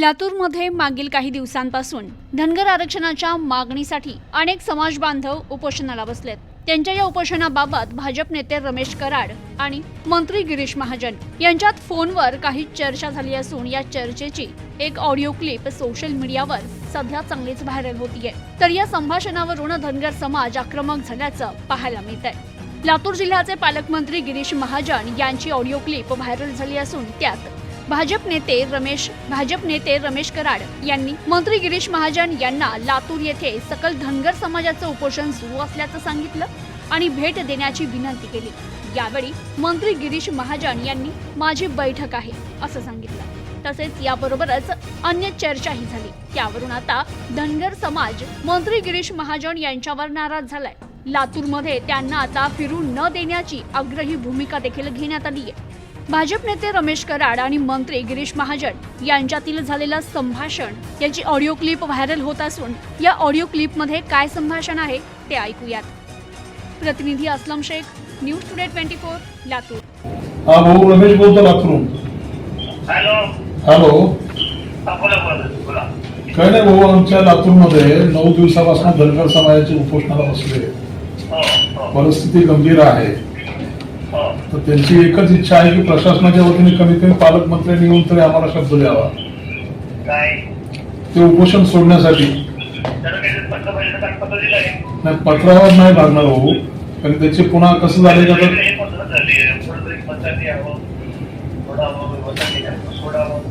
लातूरमध्ये मागील काही दिवसांपासून धनगर आरक्षणाच्या मागणीसाठी अनेक समाज बांधव उपोषणाला बसलेत. त्यांच्या या उपोषणाबाबत भाजप नेते रमेश कराड आणि मंत्री गिरीश महाजन यांच्यात फोनवर काही चर्चा झाली असून या चर्चेची एक ऑडिओ क्लिप सोशल मीडियावर सध्या चांगलीच व्हायरल होतीये. तर या संभाषणावरून धनगर समाज आक्रमक झाल्याचं पाहायला मिळत आहे लातूर जिल्ह्याचे पालकमंत्री गिरीश महाजन यांची ऑडिओ क्लिप व्हायरल झाली असून त्यात भाजप नेते रमेश भाजप नेते रमेश कराड यांनी मंत्री गिरीश महाजन यांना लातूर येथे सकल धनगर समाजाचं उपोषण सुरू असल्याचं सांगितलं आणि भेट देण्याची विनंती केली. यावेळी मंत्री गिरीश महाजन यांनी माझी बैठक आहे असं सांगितलं. तसेच याबरोबरच अन्य चर्चाही झाली. त्यावरून आता धनगर समाज मंत्री गिरीश महाजन यांच्यावर नाराज झालाय. लातूरमध्ये त्यांना आता फिरू न देण्याची आग्रही भूमिका देखील घेण्यात आली आहे भाजप नेते रमेश कराड आणि मंत्री गिरीश महाजन यांच्यातील झालेलं संभाषण याची ऑडिओ क्लिप व्हायरल होत असून या ऑडिओ क्लिपमध्ये काय संभाषण आहे ते ऐकूयात. प्रतिनिधी Aslam Shaikh news today twenty four Latur. हा भाऊ रमेश बोलतो लातूरून हॅलो. हॅलो. हा बोला बोला बोला. काय नाही भाऊ आमच्या लातूरमध्ये नऊ दिवसापासून धनगर समाजाचे उपोषणाला बसले. हो हो. परिस्थिती गंभीर आहे. तर त्यांची एकच इच्छा आहे की प्रशासनाच्या वतीने कमीत कमी पालकमंत्र्यांनी येऊन तरी आम्हाला शब्द द्यावा. काय? ते उपोषण सोडण्यासाठी. नाही पत्रावर नाही लागणार भाऊ कारण त्याचे पुन्हा कसं झाले का तर हे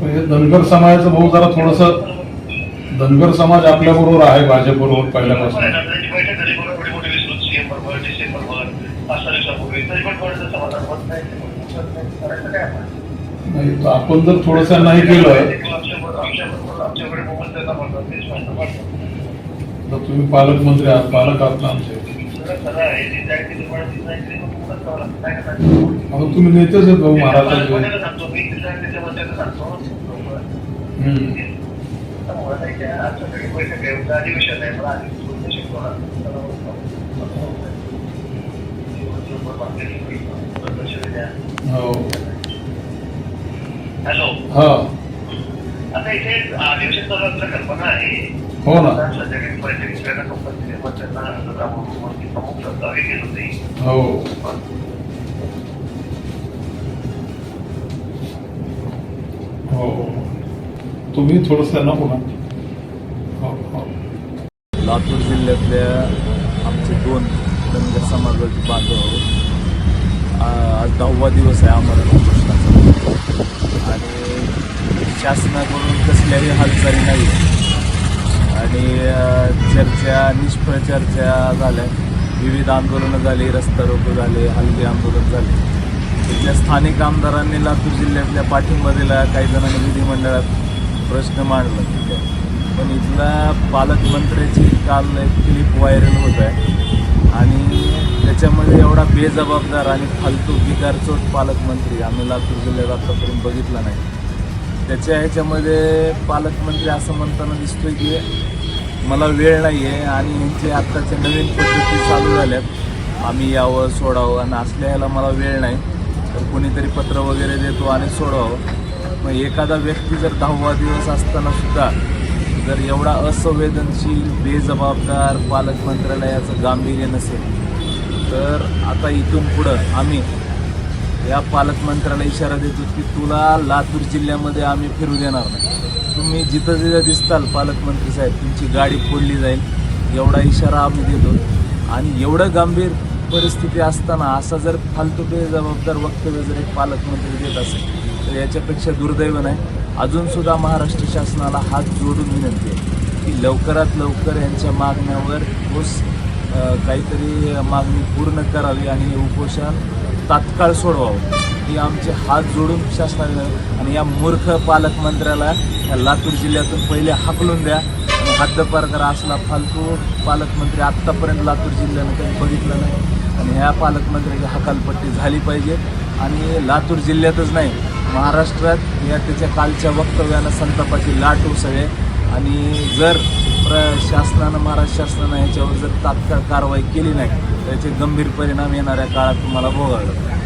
हे धनगर समाजाचं भाऊ जरा थोडस धनगर समाज आपल्या बरोबर आहे भाजप बरोबर बरं पहिल्यापासून आहे ना, त्यांची बैठक झाली बरोबर थोडी मोठी विसरून सीएम बरोबर डिसेंबर बरोबर पाच सहा दिवसापूर्वी तरी पण थोडंसं समाधान होत नाही आपण तर आपण जर थोडस नाही केलं आमच्याकडे त्याचा म्हणतात तर तुम्ही पालकमंत्री आहात पालक आहात ना आमचे. आहे आता तुम्ही नेतेच आहेत भाऊ महाराष्ट्राचे महाराष्ट्राचे नाही आहे अधिवेशन आहे मला आधी बोलू शकतो ना. हो. हॅलो. हा. आता इथे अधिवेशन चालू असल्या कल्पना आहे. हो ना. सध्या कंपनीचे प्रमुख हे हो. हो. तुम्ही थोडस ना पुन्हा हो हो. लातूर जिल्ह्यातल्या आमचे दोन धनगर समाजाचे बांधव आज दहावा दिवस आहे आम्हाला उपोषणाचा आणि शासनाकडून कसल्याही हालचाली नाही. आणि चर्चा निष्फळ चर्चा झाल्या. विविध आंदोलनं झाली रस्ता रोको झाले हलगी आंदोलन झाले. तिथल्या स्थानिक आमदारांनी लातूर जिल्ह्यातल्या पाठिंबा दिला काही जणांनी विधिमंडळात प्रश्न मांडला. ठीक आहे. पण इथला पालकमंत्र्याची काल एक क्लिप व्हायरल होत आहे. त्याच्यामध्ये एवढा बेजबाबदार आणि फालतू बिगारचोट पालकमंत्री आम्ही लातूर जिल्ह्यात आतापर्यंत बघितला नाही. त्याच्या ह्याच्यामध्ये पालकमंत्री असं म्हणताना दिसतोय की मला वेळ नाही आहे आणि यांचे आत्ताच्या नवीन पद्धती चालू झाल्यात. आम्ही यावं सोडावं आणि असल्या ह्याला मला वेळ नाही. तर कोणीतरी पत्र वगैरे देतो आणि सोडावं. मग एखादा व्यक्ती जर दहावा दिवस असताना सुद्धा जर एवढा असंवेदनशील बेजबाबदार पालकमंत्र्याला याचं गांभीर्य नसेल तर आता इथून पुढं आम्ही या पालकमंत्र्याला इशारा देतो की तुला लातूर जिल्ह्यामध्ये आम्ही फिरू देणार नाही. तुम्ही जिथं जिथं दिसताल पालकमंत्री साहेब तुमची गाडी फोडली जाईल. एवढा इशारा आम्ही देतो. आणि एवढं गंभीर परिस्थिती असताना असा जर फालतू बेजबाबदार वक्तव्य जर एक पालकमंत्री देत असेल तर याच्यापेक्षा दुर्दैव नाही. अजूनसुद्धा महाराष्ट्र शासनाला हात जोडून विनंती आहे की लवकरात लवकर यांच्या मागण्यावर ठोस काहीतरी मागणी पूर्ण करावी आणि उपोषण तात्काळ सोडवावं. ही आमचे हात जोडून शासनाने आणि या मूर्ख पालकमंत्र्याला या लातूर जिल्ह्यातून पहिले हाकलून द्या. हद्दपार करा असला फालतू पालकमंत्री आत्तापर्यंत लातूर जिल्ह्यानं काही बघितलं नाही. आणि ह्या पालकमंत्र्याची हकालपट्टी झाली पाहिजे. आणि लातूर जिल्ह्यातच नाही महाराष्ट्रात या त्याच्या कालच्या वक्तव्यानं संतापाची लाट उसळे आणि जर प्र शासनानं महाराष्ट्र शासनानं याच्यावर जर तात्काळ कारवाई केली नाही तर याचे गंभीर परिणाम येणाऱ्या काळात तुम्हाला भोगावे